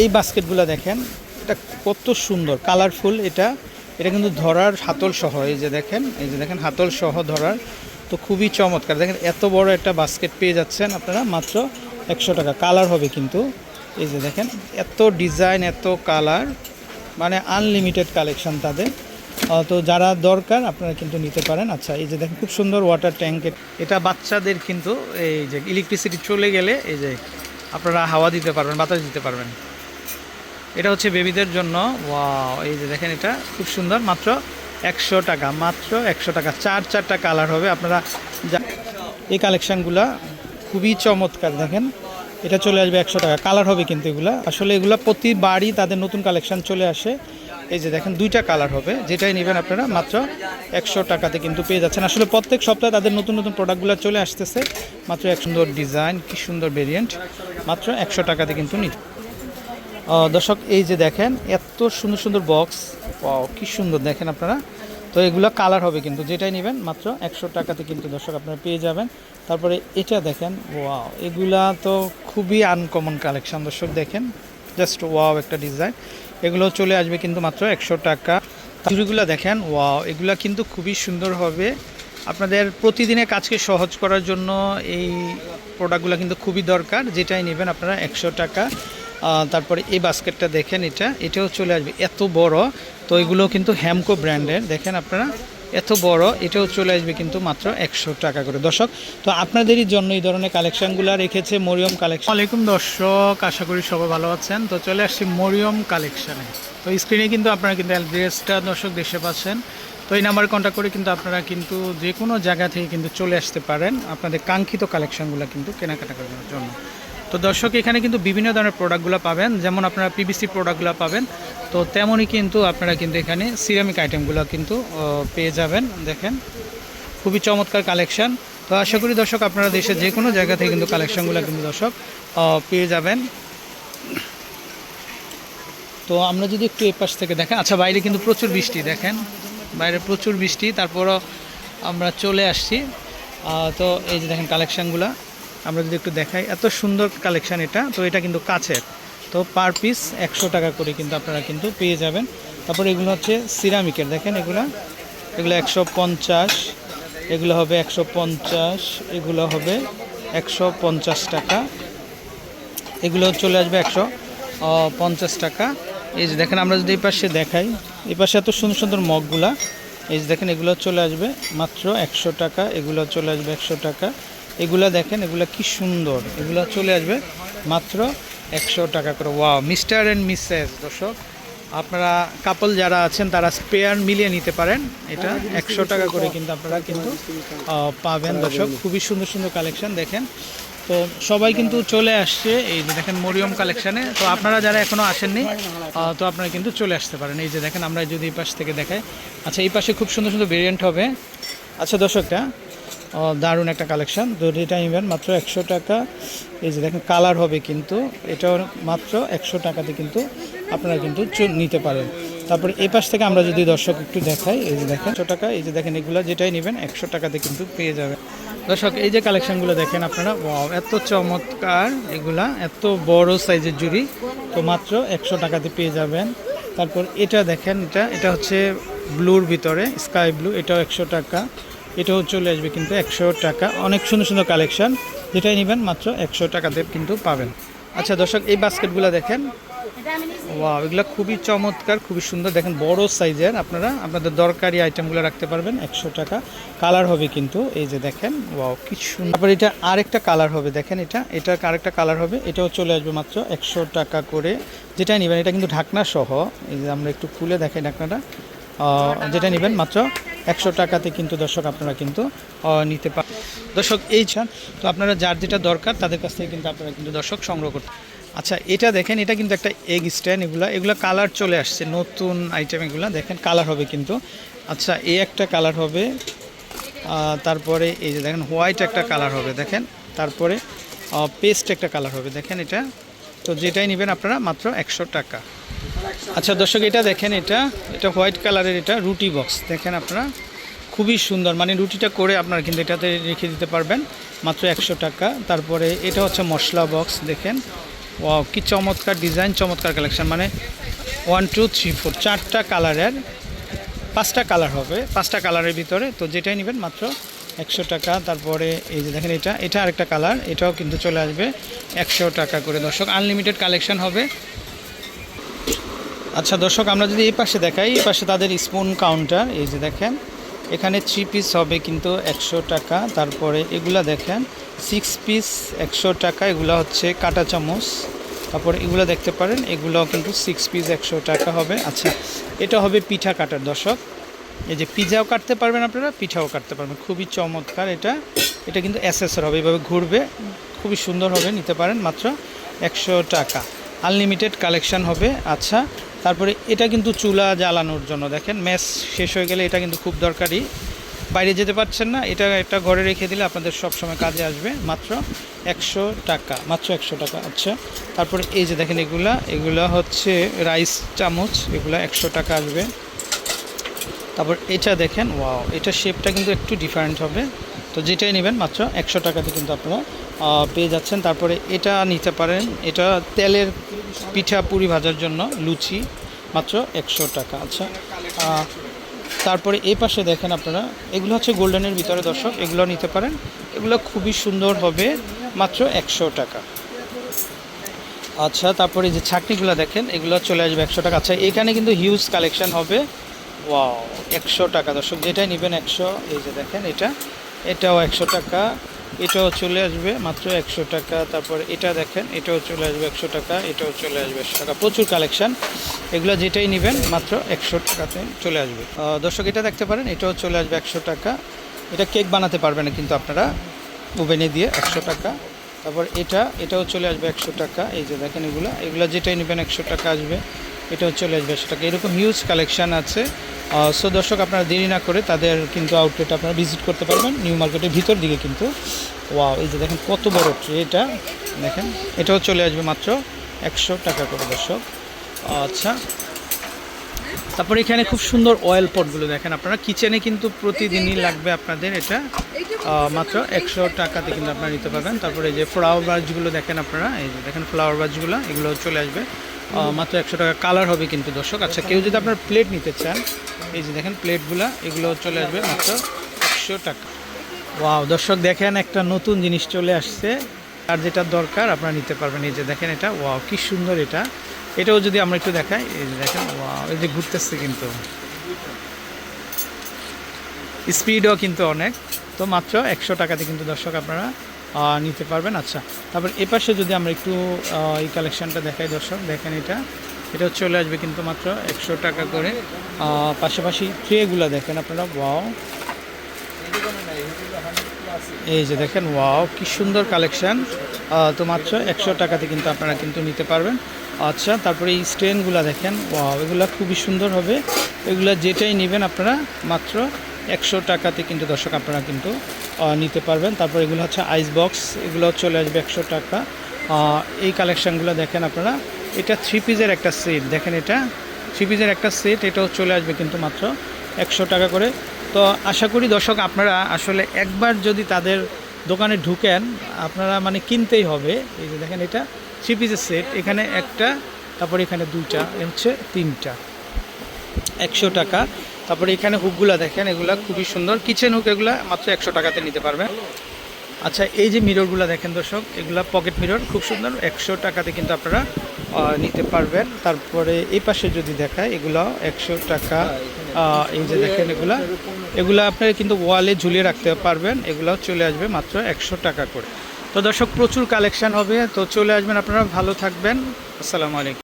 এই বাস্কেটগুলো দেখেন, এটা কত সুন্দর, কালারফুল এটা। এটা কিন্তু ধরার হাতল সহ, এই যে দেখেন, এই যে দেখেন, হাতল সহ ধরার। তো খুবই চমৎকার। দেখেন, এত বড় একটা বাস্কেট পেয়ে যাচ্ছেন আপনারা, মাত্র একশো টাকা। কালার হবে কিন্তু, এই যে দেখেন, এত ডিজাইন, এত কালার মানে আনলিমিটেড কালেকশন তাদের। তো যারা দরকার, আপনারা কিন্তু নিতে পারেন। আচ্ছা এই যে দেখেন, খুব সুন্দর ওয়াটার ট্যাঙ্ক। এটা বাচ্চাদের কিন্তু, এই যে ইলেকট্রিসিটি চলে গেলে, এই যে আপনারা হাওয়া দিতে পারবেন, বাতাস দিতে পারবেন। এটা হচ্ছে বেবিদের জন্য। ওয়াও, এই যে দেখেন এটা, খুব সুন্দর। মাত্র একশো টাকা, মাত্র একশো টাকা। চার চারটা কালার হবে। আপনারা এই কালেকশানগুলা খুবই চমৎকার, দেখেন। এটা চলে আসবে একশো টাকা। কালার হবে কিন্তু এগুলা। আসলে এগুলা প্রতিবারই তাদের নতুন কালেকশান চলে আসে। এই যে দেখেন, দুইটা কালার হবে। যেটাই নেবেন আপনারা, মাত্র একশো টাকাতে কিন্তু পেয়ে যাচ্ছেন। আসলে প্রত্যেক সপ্তাহে তাদের নতুন নতুন প্রোডাক্টগুলো চলে আসতেছে। মাত্র এক সুন্দর ডিজাইন, কি সুন্দর ভেরিয়েন্ট মাত্র একশো টাকাতে কিন্তু নিতে দর্শক, এই যে দেখেন, এত সুন্দর সুন্দর বক্স কি সুন্দর, দেখেন আপনারা। তো এগুলো কালার হবে কিন্তু, যেটাই নেবেন, মাত্র একশো টাকাতে কিন্তু দর্শক আপনারা পেয়ে যাবেন। তারপরে এটা দেখেন ওয়াও এগুলা তো খুবই আনকমন কালেকশন দর্শক দেখেন। জাস্ট ওয়াও একটা ডিজাইন এগুলো চলে আসবে কিন্তু মাত্র একশো টাকা। চুড়িগুলো দেখেন ওয়াও এগুলা কিন্তু খুবই সুন্দর হবে। আপনাদের প্রতিদিনের কাজকে সহজ করার জন্য এই প্রোডাক্টগুলো কিন্তু খুবই দরকার। যেটাই নেবেন আপনারা একশো টাকা। তারপরে এই বাস্কেটটা দেখেন এটা, এটাও চলে আসবে। এত বড়, তো এগুলো কিন্তু হ্যামকো ব্র্যান্ডের। দেখেন আপনারা, এত বড়, এটাও চলে আসবে কিন্তু মাত্র একশো টাকা করে। দর্শক, তো আপনাদেরই জন্য এই ধরনের কালেকশনগুলো রেখেছে মরিয়ম কালেকশন। আলাইকুম দর্শক, আশা করি সবাই ভালো আছেন। তো চলে আসছি মরিয়ম কালেকশানে। তো স্ক্রিনে কিন্তু আপনারা কিন্তু অ্যাড্রেসটা দর্শক দেখতে পাচ্ছেন। তো এই নাম্বার কন্ট্যাক্ট করে কিন্তু আপনারা কিন্তু যে কোনো জায়গা থেকে কিন্তু চলে আসতে পারেন। আপনাদের কাঙ্ক্ষিত কালেকশনগুলো কিন্তু কেনাকাটা করার জন্য। তো দর্শক, এখানে কিন্তু বিভিন্ন ধরনের প্রোডাক্টগুলো পাবেন। যেমন আপনারা পিবিসি প্রোডাক্টগুলো পাবেন, তো তেমনই কিন্তু আপনারা কিন্তু এখানে সিরামিক আইটেমগুলো কিন্তু পেয়ে যাবেন। দেখেন, খুবই চমৎকার কালেকশান তো আশা করি দর্শক, আপনারা দেশের যে কোনো জায়গা থেকে কিন্তু কালেকশনগুলো কিন্তু দর্শক পেয়ে যাবেন। তো আমরা যদি একটু এ পাশ থেকে দেখেন আচ্ছা বাইরে কিন্তু প্রচুর বৃষ্টি, দেখেন। বাইরে প্রচুর বৃষ্টি, তারপরও আমরা চলে আসছি। তো এই যে দেখেন কালেকশানগুলো আমরা যদি একটু দেখাই, এত সুন্দর কালেকশান এটা। তো এটা কিন্তু কাছের। তো পার পিস একশো টাকা করে কিন্তু আপনারা কিন্তু পেয়ে যাবেন। তারপর এগুলো হচ্ছে সিরামিকের দেখেন এগুলো? এগুলো একশো পঞ্চাশ, এগুলো হবে একশো পঞ্চাশ, এগুলো হবে একশো পঞ্চাশ টাকা। এগুলো চলে আসবে একশো পঞ্চাশ টাকা। এই যে দেখেন, আমরা যদি এই পাশে দেখাই, এই পাশে এত সুন্দর সুন্দর মগগুলা। এই যে দেখেন, এগুলো চলে আসবে মাত্র একশো টাকা, এগুলো চলে আসবে একশো টাকা। এগুলো দেখেন, এগুলো কি সুন্দর। এগুলো চলে আসবে মাত্র একশো টাকা করে। ওয়াও মিস্টার অ্যান্ড মিসেস দর্শক। আপনারা কাপল যারা আছেন, তারা স্পেয়ার মিলিয়ে নিতে পারেন। এটা একশো টাকা করে কিন্তু আপনারা কিন্তু পাবেন, দর্শক। খুবই সুন্দর সুন্দর কালেকশন দেখেন। তো সবাই কিন্তু চলে আসছে, এই যে দেখেন মরিয়ম কালেকশানে তো আপনারা যারা এখনও আসেননি তো আপনারা কিন্তু চলে আসতে পারেন। এই যে দেখেন, আমরা যদি এই পাশ থেকে দেখাই। আচ্ছা এই পাশে খুব সুন্দর সুন্দর ভেরিয়েন্ট হবে। আচ্ছা দর্শকটা দারুণ একটা কালেকশন। তো এটা নেবেন মাত্র একশো টাকা। এই যে দেখেন, কালার হবে কিন্তু, এটাও মাত্র একশো টাকাতে কিন্তু আপনারা কিন্তু নিতে পারেন। তারপরে এই পাশ থেকে আমরা যদি দর্শক একটু দেখাই, এই যে দেখেন, একশো টাকা, এই যে দেখেন, এগুলো যেটাই নেবেন, একশো টাকাতে কিন্তু পেয়ে যাবেন। দর্শক, এই যে কালেকশনগুলো দেখেন আপনারা এত চমৎকার এগুলা, এত বড় সাইজের জুড়ি, তো মাত্র একশো টাকাতে পেয়ে যাবেন। তারপর এটা দেখেন, এটা এটা হচ্ছে ব্লুর ভিতরে, স্কাই ব্লু, এটাও একশো টাকা। এটাও চলে আসবে কিন্তু একশো টাকা। অনেক সুন্দর সুন্দর কালেকশন যেটাই নেবেন মাত্র একশো টাকাতে কিন্তু পাবেন। আচ্ছা দর্শক, এই বাস্কেটগুলো দেখেন। ওয়াও, এগুলো খুবই চমৎকার, খুবই সুন্দর। দেখেন, বড় সাইজের। আপনারা আপনাদের দরকারি আইটেমগুলো রাখতে পারবেন, একশো টাকা। কালার হবে কিন্তু, এই যে দেখেন, ওয়াও, কি সুন্দর তারপর এটা আরেকটা কালার হবে, দেখেন এটা। এটা আরেকটা কালার হবে, এটাও চলে আসবে মাত্র একশো টাকা করে। যেটা নেবেন, এটা কিন্তু ঢাকনা সহ। এই যে আমরা একটু খুলে দেখেন ঢাকনাটা। যেটা নেবেন মাত্র একশো টাকাতে কিন্তু দর্শক আপনারা কিন্তু নিতে পারেন দর্শক এই চান, তো আপনারা যার যেটা দরকার তাদের কাছ থেকে কিন্তু আপনারা কিন্তু দর্শক সংগ্রহ করতে আচ্ছা এটা দেখেন, এটা কিন্তু একটা এগ স্ট্যান্ড এগুলো এগুলো কালার চলে আসছে, নতুন আইটেম এগুলো, দেখেন কালার হবে কিন্তু। আচ্ছা এই একটা কালার হবে তারপরে এই যে দেখেন হোয়াইট একটা কালার হবে, দেখেন, তারপরে পেস্ট একটা কালার হবে, দেখেন এটা। তো যেটাই নেবেন আপনারা মাত্র একশো টাকা। আচ্ছা দর্শক, এটা দেখেন, এটা এটা হোয়াইট কালারের এটা রুটি বক্স। দেখেন আপনারা, খুবই সুন্দর মানে রুটিটা করে আপনারা কিন্তু এটাতে রেখে দিতে পারবেন, মাত্র একশো টাকা। তারপরে এটা হচ্ছে মশলা বক্স, দেখেন। ওয়াও, কি চমৎকার ডিজাইন, চমৎকার কালেকশন মানে ওয়ান টু থ্রি ফোর চারটা কালারের, পাঁচটা কালার হবে, পাঁচটা কালারের ভিতরে। তো যেটাই নেবেন, মাত্র একশো টাকা। তারপরে এই যে দেখেন এটা এটা আরেকটা কালার, এটাও কিন্তু চলে আসবে একশো টাকা করে। দর্শক আনলিমিটেড কালেকশন হবে। আচ্ছা দর্শক, আমরা যদি এই পাশে দেখাই, এই পাশে তাদের স্পুন কাউন্টার এই যে দেখেন, এখানে থ্রি পিস হবে কিন্তু একশো টাকা, তারপরে এগুলা দেখেন সিক্স পিস একশো টাকা, এগুলো হচ্ছে কাটা চামচ, তারপরে এগুলো দেখতে পারেন এগুলো কিন্তু সিক্স পিস একশো টাকা হবে। আচ্ছা এটা হবে পিঠা কাটার, দর্শক, এই যে পিজাও কাটতে পারবেন আপনারা, পিঠাও কাটতে পারবেন, খুবই চমৎকার এটা এটা কিন্তু অ্যাসেসর হবে, এভাবে ঘুরবে, খুবই সুন্দর হবে, নিতে পারেন, মাত্র একশো টাকা। আনলিমিটেড কালেকশান হবে আচ্ছা তারপরে এটা কিন্তু চুলা জ্বালানোর জন্য দেখেন ম্যাচ শেষ হয়ে গেলে এটা কিন্তু খুব দরকারি। বাইরে যেতে পারছেন না, এটা একটা ঘরে রেখে দিলে আপনাদের সব সময় কাজে আসবে, মাত্র একশো টাকা, মাত্র একশো টাকা আচ্ছা। তারপরে এই যে দেখেন এগুলা এগুলা হচ্ছে রাইস চামচ, এগুলা একশো টাকা আসবে। তারপর এটা দেখেন, ওয়াও, এটা শেপটা কিন্তু একটু ডিফারেন্ট হবে। তো যেটাই নেবেন মাত্র একশো টাকাতে কিন্তু আপনারা পেয়ে যাচ্ছেন। তারপরে এটা নিতে পারেন, এটা তেলের পিঠা পুরি ভাজার জন্য লুচি, মাত্র একশো টাকা। আচ্ছা তারপরে এই পাশে দেখেন আপনারা, এগুলো হচ্ছে গোল্ডেনের ভিতরে দর্শক, এগুলো নিতে পারেন। এগুলো খুবই সুন্দর হবে, মাত্র একশো টাকা। আচ্ছা তারপরে যে ছাকনিগুলো দেখেন, এগুলো চলে আসবে একশো টাকা। আচ্ছা এখানে কিন্তু হিউজ কালেকশন হবে। ওয়াও একশো টাকা দর্শক, যেটাই নেবেন একশো, এই যে দেখেন এটা। এটাও একশো টাকা, এটাও চলে আসবে মাত্র একশো টাকা। তারপর এটা দেখেন, এটাও চলে আসবে একশো টাকা, এটাও চলে আসবে একশো টাকা। প্রচুর কালেকশান, এগুলো যেটাই নেবেন মাত্র একশো টাকাতে চলে আসবে। দর্শক, এটা দেখতে পারেন, এটাও চলে আসবে একশো টাকা। এটা কেক বানাতে পারবেন কিন্তু আপনারা, ওভেনে দিয়ে একশো টাকা। তারপর এটা, এটাও চলে আসবে একশো টাকা। এই যে দেখেন এগুলো এগুলো যেটাই নেবেন একশো টাকা আসবে, এটাও চলে আসবে একশো টাকা। এরকম হিউজ কালেকশান আছে। সো দর্শক, আপনারা দেরি না করে তাদের কিন্তু আউটলেট আপনারা ভিজিট করতে পারবেন। নিউ মার্কেটের ভিতর দিকে কিন্তু। ওয়াও এই যে দেখেন কত বড় ট্রে এটা। দেখেন, এটাও চলে আসবে মাত্র একশো টাকা করে দর্শক। আচ্ছা। তারপরে এখানে খুব সুন্দর অয়েল পটগুলো দেখেন আপনারা। কিচেনে কিন্তু প্রতিদিনই লাগবে আপনাদের এটা। মাত্র একশো টাকাতে কিন্তু আপনারা নিতে পারবেন। তারপরে এই যে ফ্লাওয়ার বাজগুলো দেখেন আপনারা। এই যে দেখেন ফ্লাওয়ার বাজগুলো এগুলো চলে আসবে। মাত্র একশো টাকা কালার হবে কিন্তু দর্শক। আচ্ছা কেউ যদি আপনার প্লেট নিতে চান, এই যে দেখেন প্লেটগুলো এগুলো চলে আসবে মাত্র একশো টাকা। ওয়াও দর্শক দেখেন একটা নতুন জিনিস চলে আসছে। আর যেটা দরকার, আপনারা নিতে পারবেন। এই যে দেখেন এটা ওয়াও কি সুন্দর এটা। এটাও যদি আমরা একটু দেখাই, এই যে দেখেন ওয়াও এই যে ঘুরতেছে কিন্তু। স্পিডও কিন্তু অনেক। তো মাত্র একশো টাকাতে কিন্তু দর্শক আপনারা নিতে পারবেন। আচ্ছা তারপর এপাশে যদি আমরা একটু এই কালেকশানটা দেখাই দর্শক, দেখেন এটা। এটা চলে আসবে কিন্তু মাত্র একশো টাকা করে। পাশাপাশি ট্রেগুলো দেখেন আপনারা ওয়াও এই যে দেখেন ওয়াও কি সুন্দর কালেকশন তো মাত্র একশো টাকাতে কিন্তু আপনারা কিন্তু নিতে পারবেন। আচ্ছা তারপরে এই স্টেনগুলো দেখেন ওয়াও এগুলো খুবই সুন্দর হবে। এগুলো যেটাই নেবেন আপনারা, মাত্র একশো টাকাতে কিন্তু দর্শক আপনারা কিন্তু নিতে পারবেন। তারপর এগুলো হচ্ছে আইস বক্স এগুলো চলে আসবে একশো টাকা। এই কালেকশানগুলো দেখেন আপনারা, এটা থ্রি পিসের একটা সেট দেখেন এটা থ্রি পিসের একটা সেট এটাও চলে আসবে কিন্তু মাত্র একশো টাকা করে। তো আশা করি দর্শক আপনারা আসলে একবার যদি তাদের দোকানে ঢুকেন, আপনারা মানে কিনতেই হবে। এই যে দেখেন এটা থ্রি পিসের সেট এখানে একটা, তারপর এখানে দুইটা, এ হচ্ছে তিনটা। একশো টাকা। তারপরে এখানে হুকগুলো দেখেন, এগুলা খুবই সুন্দর। কিচেন হুক এগুলা মাত্র একশো টাকাতে নিতে পারবেন। আচ্ছা এই যে মিররগুলো দেখেন দর্শক, এগুলা পকেট মিরর খুব সুন্দর। একশো টাকাতে কিন্তু আপনারা নিতে পারবেন। তারপরে এই পাশে যদি দেখায়, এগুলো একশো টাকা এই যে দেখেন এগুলা। এগুলো আপনারা কিন্তু ওয়ালে ঝুলিয়ে রাখতে পারবেন। এগুলো চলে আসবে মাত্র একশো টাকা করে। তো দর্শক, প্রচুর কালেকশান হবে। তো চলে আসবেন আপনারা। ভালো থাকবেন। আসসালামু আলাইকুম।